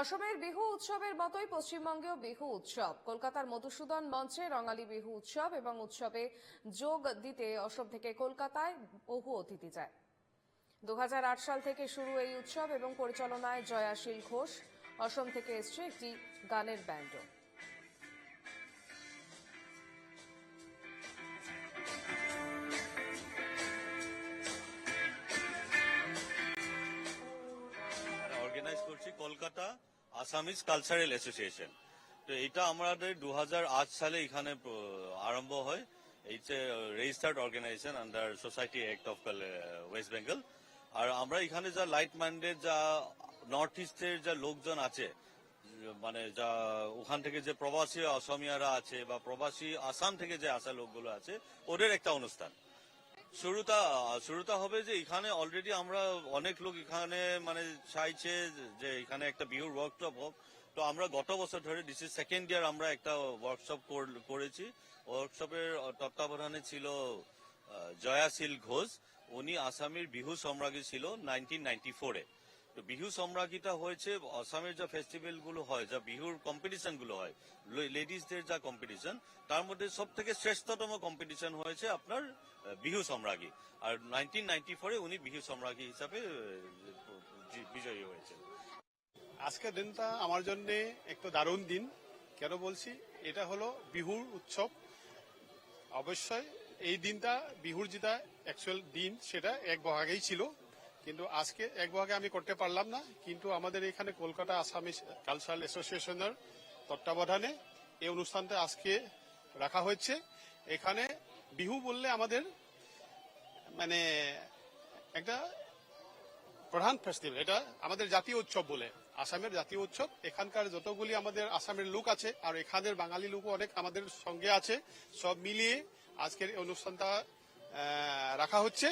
অসমের বিহু উৎসবের মতোই পশ্চিমবঙ্গেও বিহু উৎসব। কলকাতার মধুসূদন মঞ্চে রঙালী বিহু উৎসব এবং উৎসবে যোগ দিতে অসম থেকে কলকাতায় বহু অতিথি যায়। দু হাজার আট সাল থেকে শুরু এই উৎসব এবং পরিচালনায় জয়াশীল ঘোষ। অসম থেকে এসছে একটি গানের ব্যান্ডও। কলকাতা আসামিজ কালচারাল অ্যাসোসিয়েশন তো এটা আমাদের দু হাজার আট সালে এখানে আরম্ভ হয়। It's registered organisation under society act of West Bengal আর আমরা এখানে যা লাইট মাইন্ডের যা নর্থ ইস্টের যা লোকজন আছে মানে যা ওখান থেকে যে প্রবাসী অসমিয়ারা আছে বা প্রবাসী আসাম থেকে যে আসা লোকগুলো আছে, ওদের একটা অনুষ্ঠান। শুরুটা শুরুটা হবে যে এখানে অলরেডি আমরা অনেক লোক এখানে মানে চাইছে যে এখানে একটা বিহুর ওয়ার্কশপ হোক। তো আমরা গত বছর ধরে দিস সেকেন্ড ইয়ার আমরা একটা ওয়ার্কশপ করেছি। ওয়ার্কশপের তত্ত্বাবধানে ছিল জয়াশীল ঘোষ। উনি আসামের বিহু সম্রাজ্ঞী ছিল নাইনটিন নাইনটি ফোরে তো বিহু সম্রাজ্ঞীটা হয়েছে আসামের যা ফেস্টিভ্যালগুলো হয়, যা বিহুর কম্পিটিশনগুলো হয় লেডিসদের যা কম্পিটিশন তার মধ্যে সব থেকে শ্রেষ্ঠতম কম্পিটিশন হয়েছে আপনার বিহু সম্রাজ্ঞী। আর নাইনটিন নাইনটি ফোরে উনি বিহু সম্রাজ্ঞী হিসাবে বিজয়ী হয়েছে আজকের দিনটা আমার জন্য একটু দারুণ দিন। কেন বলছি? এটা হলো বিহুর উৎসব। অবশ্যই এই দিনটা বিহুর যেটা অ্যাকচুয়াল দিন, সেটা এক বহাগেই ছিল। কিন্তু আজকে এক বহাগে আমি করতে পারলাম না, কিন্তু আমাদের এখানে কলকাতা আসামি কালচারাল অ্যাসোসিয়েশনের তত্ত্বাবধানে এই অনুষ্ঠানটা আজকে রাখা হয়েছে। এখানে বিহু বললে আমাদের মানে একটা প্রধান ফেস্টিভ্যাল এটা আমাদের জাতীয় উৎসব বলে, আসামের জাতীয় উৎসব। এখানকার যতগুলি আমাদের আসামের লোক আছে আর এখানের বাঙালি লোকও অনেক আমাদের সঙ্গে আছে, সব মিলিয়ে আজকের অনুষ্ঠানটা রাখা হচ্ছে।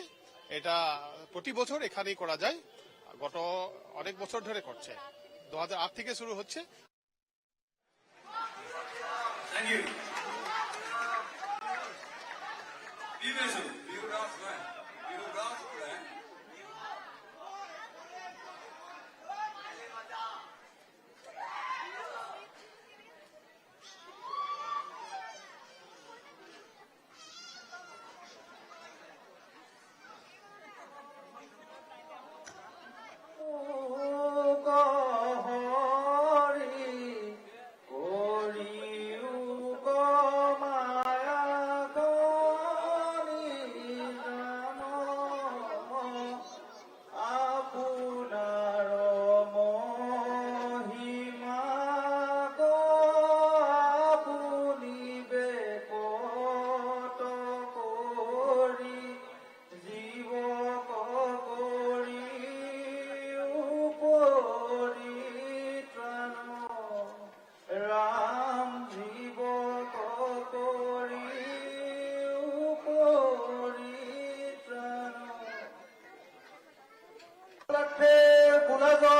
এটা প্রতি বছর এখানেই করা যায়। গত অনেক বছর ধরে করছে। দু হাজার আট থেকে শুরু হচ্ছে। Thank you. কথা